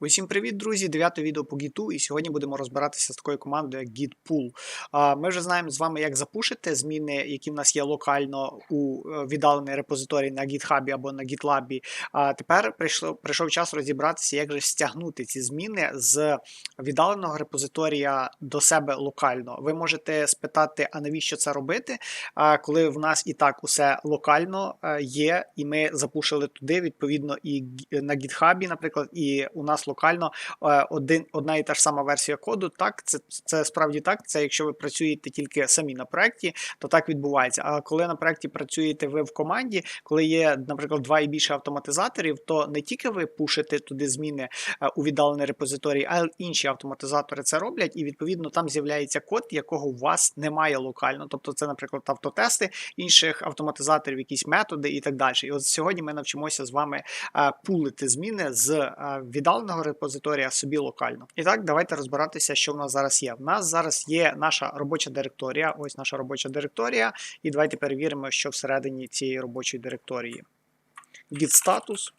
Усім привіт, друзі! Дев'яте відео по Git, і сьогодні будемо розбиратися з такою командою, як Git Pull. Ми вже знаємо з вами, як запушити зміни, які в нас є локально у е, віддалений репозиторій на GitHub або на GitLab. А тепер прийшло, прийшов час розібратися, як же стягнути ці зміни з віддаленого репозиторія до себе локально. Ви можете спитати, а навіщо це робити, коли в нас і так усе локально е, є, і ми запушили туди, відповідно, і на GitHub, наприклад, і у нас локально е, один, одна і та ж сама версія коду. Так, це, це справді так. Це якщо ви працюєте тільки самі на проєкті, то так відбувається. А коли на проєкті працюєте ви в команді, коли є, наприклад, два і більше автоматизаторів, то не тільки ви пушите туди зміни е, у віддалений репозиторій, а й інші автоматизатори це роблять, і відповідно там з'являється код, якого у вас немає локально. Тобто, це, наприклад, автотести інших автоматизаторів, якісь методи і так далі. І от сьогодні ми навчимося з вами е, пулити зміни з е, віддаленого репозиторія собі локально. І так, давайте розбиратися, що в нас зараз є. В нас зараз є наша робоча директорія. Ось наша робоча директорія. І давайте перевіримо, що всередині цієї робочої директорії. Git status.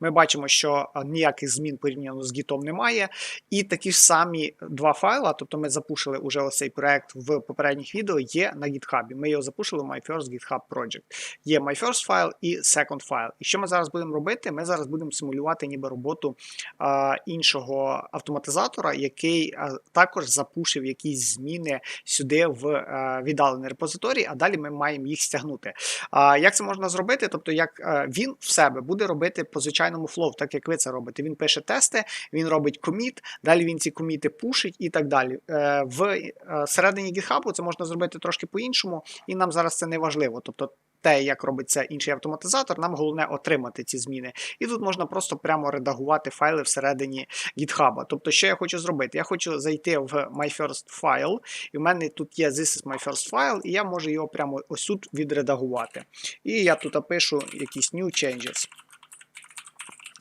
Ми бачимо, що ніяких змін порівняно з гітом немає. І такі ж самі два файла, тобто ми запушили уже ось проект в попередніх відео, є на GitHub. Ми його запушили в My First GitHub Project. Є My First файл і Second файл. І що ми зараз будемо робити? Ми зараз будемо симулювати ніби роботу а, іншого автоматизатора, який а, також запушив якісь зміни сюди в а, віддалений репозиторій, а далі ми маємо їх стягнути. А, як це можна зробити? Тобто, як е, він в себе буде робити по звичайному флоу, так як ви це робите. Він пише тести, він робить коміт, далі він ці коміти пушить і так далі. Е, В е, середині GitHub це можна зробити трошки по-іншому, і нам зараз це не важливо. Тобто, те, як робить це інший автоматизатор, нам головне отримати ці зміни. І тут можна просто прямо редагувати файли всередині GitHub. Тобто, що я хочу зробити? Я хочу зайти в My First File, і в мене тут є This is my first file, і я можу його прямо ось тут відредагувати. І я тут пишу якісь new changes.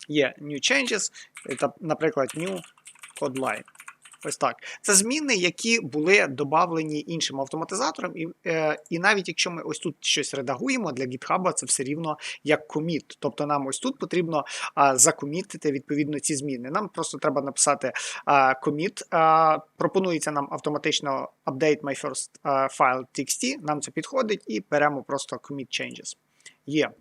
Є new changes, це, наприклад, new code line. Ось так. Це зміни, які були додавлені іншим автоматизатором, і, е, і навіть якщо ми ось тут щось редагуємо для GitHub, це все рівно як коміт. Тобто нам ось тут потрібно а, закомітити відповідно ці зміни. Нам просто треба написати commit. А, пропонується нам автоматично update my first file нам це підходить, і беремо просто commit changes. Є.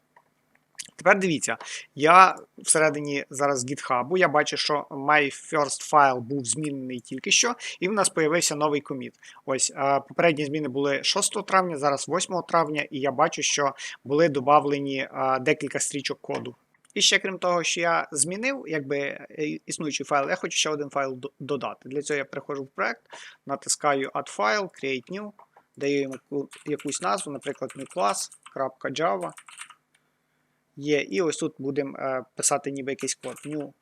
Тепер дивіться, я всередині зараз GitHub, я бачу, що my first file був змінений тільки що, і в нас з'явився новий коміт. Ось е, попередні зміни були 6 травня, зараз 8 травня, і я бачу, що були додавлені е, декілька стрічок коду. І ще крім того, що я змінив якби е, існуючий файл, я хочу ще один файл додати. Для цього я приходжу в проект, натискаю Add File, Create New, даю йому якусь назву, наприклад, new. Є, і ось тут будемо е, писати ніби якийсь код. New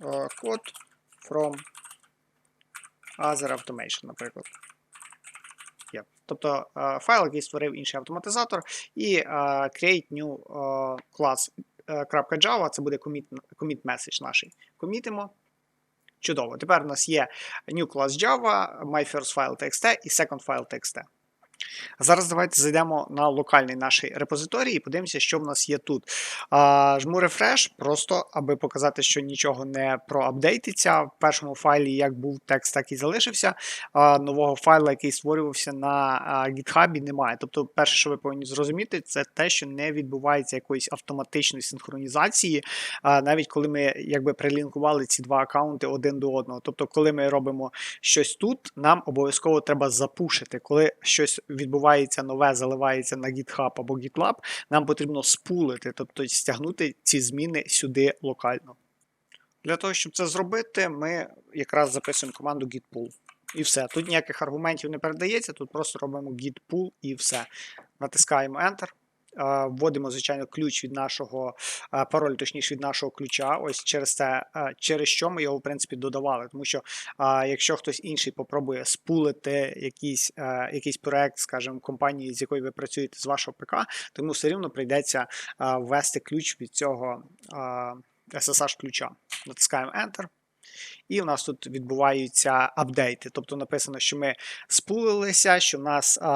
е, код from other automation, наприклад. Є. Тобто е, файл, який створив інший автоматизатор, і create new class .java, це буде commit, commit message наш. Комітимо. Чудово. Тепер у нас є new class Java, my first file txt і second file txt. Зараз давайте зайдемо на локальний наш репозиторій і подивимося, що в нас є тут. А, жму рефреш, просто аби показати, що нічого не проапдейтиться. В першому файлі як був текст, так і залишився. Нового файла, який створювався на GitHub, немає. Тобто, перше, що ви повинні зрозуміти, це те, що не відбувається якоїсь автоматичної синхронізації, навіть коли ми якби прилінкували ці два аккаунти один до одного. Тобто, коли ми робимо щось тут, нам обов'язково треба запушити. Коли щось відбувається нове, заливається на GitHub або GitLab, нам потрібно спулити, тобто стягнути ці зміни сюди локально. Для того, щоб це зробити, ми якраз записуємо команду git pull. І все. Тут ніяких аргументів не передається, тут просто робимо git pull і все. Натискаємо Enter. Вводимо, звичайно, ключ від нашого пароль, точніше від нашого ключа. Ось через це, через що ми його, в принципі, додавали. Тому що якщо хтось інший попробує спулити якийсь, якийсь проект, скажімо, компанії, з якою ви працюєте з вашого ПК, то йому все рівно прийдеться ввести ключ від цього а, SSH ключа. Натискаємо Enter. І у нас тут відбуваються апдейти. Тобто написано, що ми спулилися, що в нас а,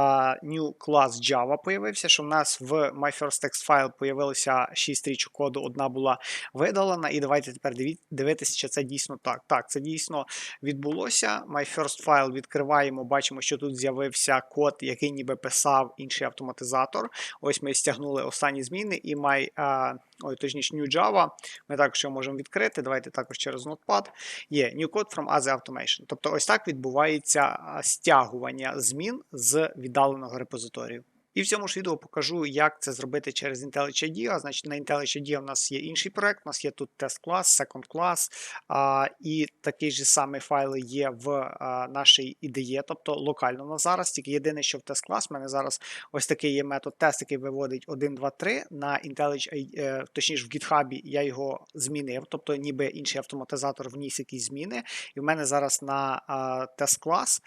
new class Java появився, що в нас в MyFirstText file появилося 6 стрічок коду, одна була видалена. І давайте тепер дивитися, чи це дійсно так. Так, це дійсно відбулося. MyFirstFile відкриваємо, бачимо, що тут з'явився код, який ніби писав інший автоматизатор. Ось ми стягнули останні зміни і а, ой, точніше, New Java. Ми також його можемо відкрити. Давайте також через Notepad. Є New Code from Other Automation. Тобто ось так відбувається стягування змін з віддаленого репозиторію. І в цьому ж відео покажу, як це зробити через IntelliJ IDEA. Значить, на IntelliJ у нас є інший проект, у нас є тут тест клас, class, а, і такий же самий файл є в нашій IDE, тобто локально на зараз. Тільки єдине, що в тест клас, в мене зараз ось такий є метод тест, який виводить 1, 2, 3. На IntelliJ, е, точніше в GitHub я його змінив, тобто ніби інший автоматизатор вніс якісь зміни. І в мене зараз на тест клас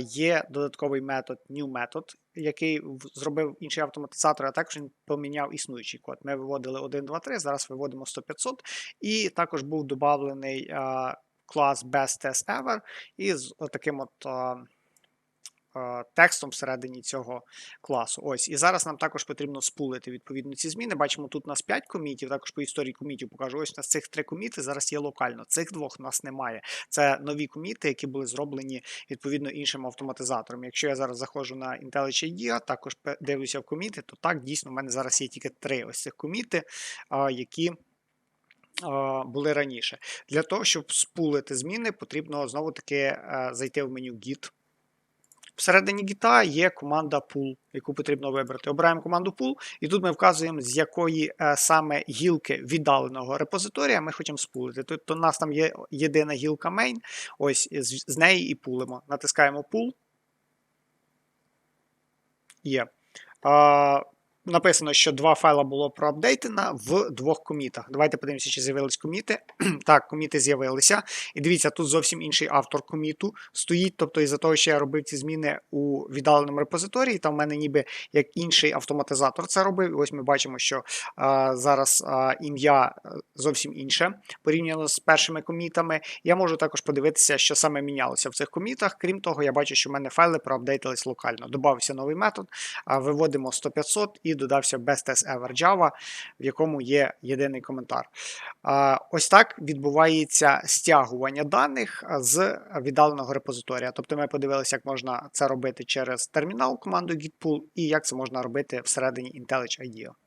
є додатковий метод new method, який зробив інший автоматизатор, а також він поміняв існуючий код. Ми виводили 1, 2, 3, зараз виводимо 100-500. І також був додавлений а, клас Best Test Ever із таким от. А, Текстом всередині цього класу. Ось. І зараз нам також потрібно спулити відповідно ці зміни. Бачимо, тут у нас 5 комітів, також по історії комітів покажу. Ось у нас цих три коміти зараз є локально. Цих двох у нас немає. Це нові коміти, які були зроблені відповідно іншим автоматизатором. Якщо я зараз заходжу на IntelliJ IDEA, також дивлюся в коміти, то так дійсно в мене зараз є тільки три ось цих коміти, які. Були раніше. Для того, щоб спулити зміни, потрібно знову таки е, зайти в меню Git. Всередині гіта є команда pool, яку потрібно вибрати. Обираємо команду pool, і тут ми вказуємо, з якої е, саме гілки віддаленого репозиторія ми хочемо спулити. Тобто у нас там є єдина гілка main, ось з, з неї і пулимо. Натискаємо pool. Є. Написано, що два файла було проапдейтено в двох комітах. Давайте подивимося, чи з'явились коміти. так, коміти з'явилися. І дивіться, тут зовсім інший автор коміту стоїть. Тобто, із-за того, що я робив ці зміни у віддаленому репозиторії, там в мене ніби як інший автоматизатор це робив. І ось ми бачимо, що а, зараз ім'я е, зовсім інше порівняно з першими комітами. Я можу також подивитися, що саме мінялося в цих комітах. Крім того, я бачу, що в мене файли проапдейтились локально. Добавився новий метод, а, виводимо 100-500 і додався Best Test Ever Java, в якому є єдиний коментар. Ось так відбувається стягування даних з віддаленого репозиторія. Тобто ми подивилися, як можна це робити через термінал команду Gitpool і як це можна робити всередині IntelliJ IDEA.